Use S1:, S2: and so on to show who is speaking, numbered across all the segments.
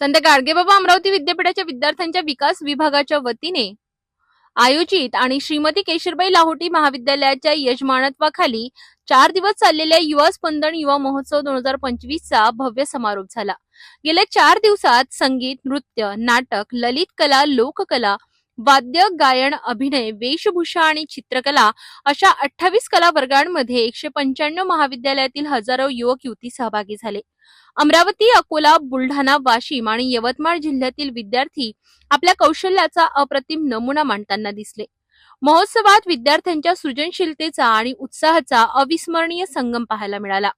S1: संत गाडगेबाबा अमरावती विद्यापीठाच्या विद्यार्थ्यांच्या विकास विभागाच्या वतीने आयोजित आणि श्रीमती केशरबाई लाहोटी महाविद्यालयाच्या यजमानत्वाखाली चार दिवस चाललेल्या युवा स्पंदन युवा महोत्सव दोन हजार पंचवीसचा भव्य समारोप झाला. गेल्या चार दिवसात संगीत नृत्य नाटक ललित कला लोककला वाद्य गायन अभिनय वेशभूषा आणि चित्रकला अशा अठ्ठावीस कला वर्गांमध्ये एकशे पंच्याण्णव महाविद्यालयातील हजारो युवक युवती सहभागी झाले. अमरावती अकोला बुलढाणा वाशिम आणि यवतमाळ जिल्ह्यातील विद्यार्थी आपल्या कौशल्याचा अप्रतिम नमुना मांडताना दिसले. महोत्सवात विद्यार्थ्यांच्या सृजनशीलतेचा आणि उत्साहाचा अविस्मरणीय संगम पाहायला मिळाला.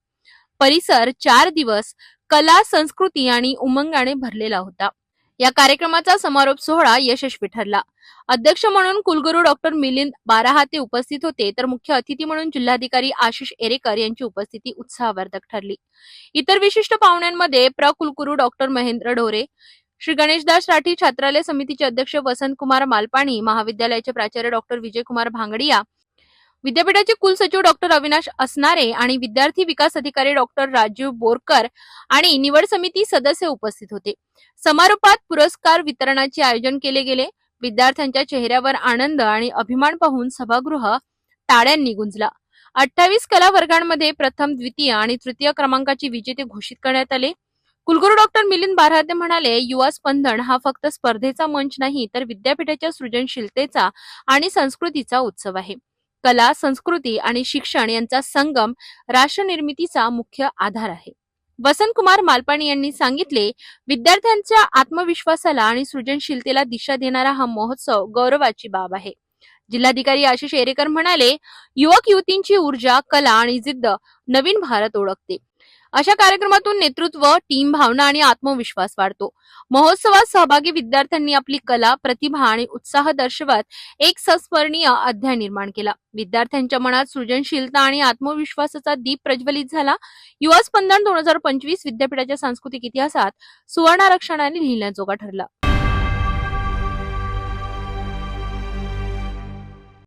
S1: परिसर चार दिवस कला संस्कृती आणि उमंगाने भरलेला होता. या कार्यक्रमाचा समारोप सोहळा यशस्वी ठरला. अध्यक्ष म्हणून कुलगुरू डॉक्टर मिलिंद बाराहाते उपस्थित होते तर मुख्य अतिथी म्हणून जिल्हाधिकारी आशिष एरेकर यांची उपस्थिती उत्साहवर्धक ठरली. इतर विशिष्ट पाहुण्यांमध्ये प्र कुलगुरू डॉक्टर महेंद्र ढोरे श्री गणेशदास राठी छात्रालय समितीचे अध्यक्ष वसंतकुमार मालपाणी महाविद्यालयाचे प्राचार्य डॉक्टर विजयकुमार भांगडिया विद्यापीठाचे कुलसचिव डॉक्टर अविनाश असणारे आणि विद्यार्थी विकास अधिकारी डॉक्टर राजीव बोरकर आणि निवड समिती सदस्य उपस्थित होते. समारोपात पुरस्कार वितरणाचे आयोजन केले गेले. विद्यार्थ्यांच्या चेहऱ्यावर आनंद आणि अभिमान पाहून सभागृह टाळ्यांनी गुंजला. अठ्ठावीस कला वर्गांमध्ये प्रथम द्वितीय आणि तृतीय क्रमांकाचे विजेते घोषित करण्यात आले. कुलगुरू डॉक्टर मिलिंद बारहाते म्हणाले युवा स्पंदन हा फक्त स्पर्धेचा मंच नाही तर विद्यापीठाच्या सृजनशीलतेचा आणि संस्कृतीचा उत्सव आहे. कला संस्कृती आणि शिक्षण यांचा संगम राष्ट्र निर्मितीचा मुख्य आधार आहे. वसंतकुमार मालपाणी यांनी सांगितले विद्यार्थ्यांच्या आत्मविश्वासाला आणि सृजनशीलतेला दिशा देणारा हा महोत्सव गौरवाची बाब आहे. जिल्हाधिकारी आशिष एरेकर म्हणाले युवक युवतींची ऊर्जा कला आणि जिद्द नवीन भारत ओळखते. अशा कार्यक्रमातून नेतृत्व टीम भावना आणि आत्मविश्वास वाढतो. महोत्सवात सहभागी विद्यार्थ्यांनी आपली कला प्रतिभा आणि उत्साह दर्शवत एक संस्मरणीय अध्याय निर्माण केला. विद्यार्थ्यांच्या मनात सृजनशीलता आणि आत्मविश्वासाचा दीप प्रज्वलित झाला. युवा स्पंदन दोन हजार पंचवीस विद्यापीठाच्या सांस्कृतिक इतिहासात सुवर्णारक्षणाने लिहिण्याजोगा ठरला.